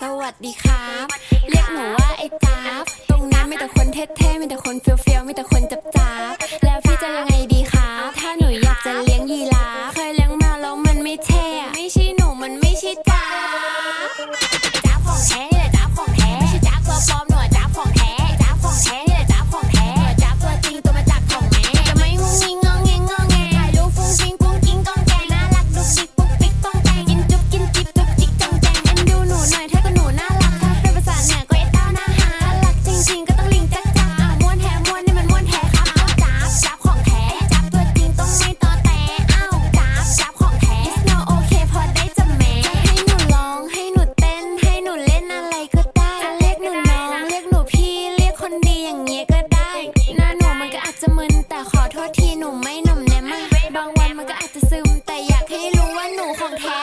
สวัสดีครับ เรียกหนูว่าไอ้จ้าบตรงนั้นมีแต่คนเท่ๆมีแต่คนเฟี้ยวๆมีแต่คนจับจ้าบแล้วพี่จะยังไงดีคะถ้าหนูอยากจะเลี้ยงยีราฟเคยเลี้ยงมาแล้วมันไม่เท่ไม่ใช่หนูมันไม่ใช่จ้าบ ดีอย่างเงี้ยก็ได้หน้าหนูมันก็อาจจะมึนแต่ขอโทษทีหนูไม่หนุ่มแนมมากบางวันมันก็อาจจะซึมแต่อยากให้รู้ว่าหนูของแท้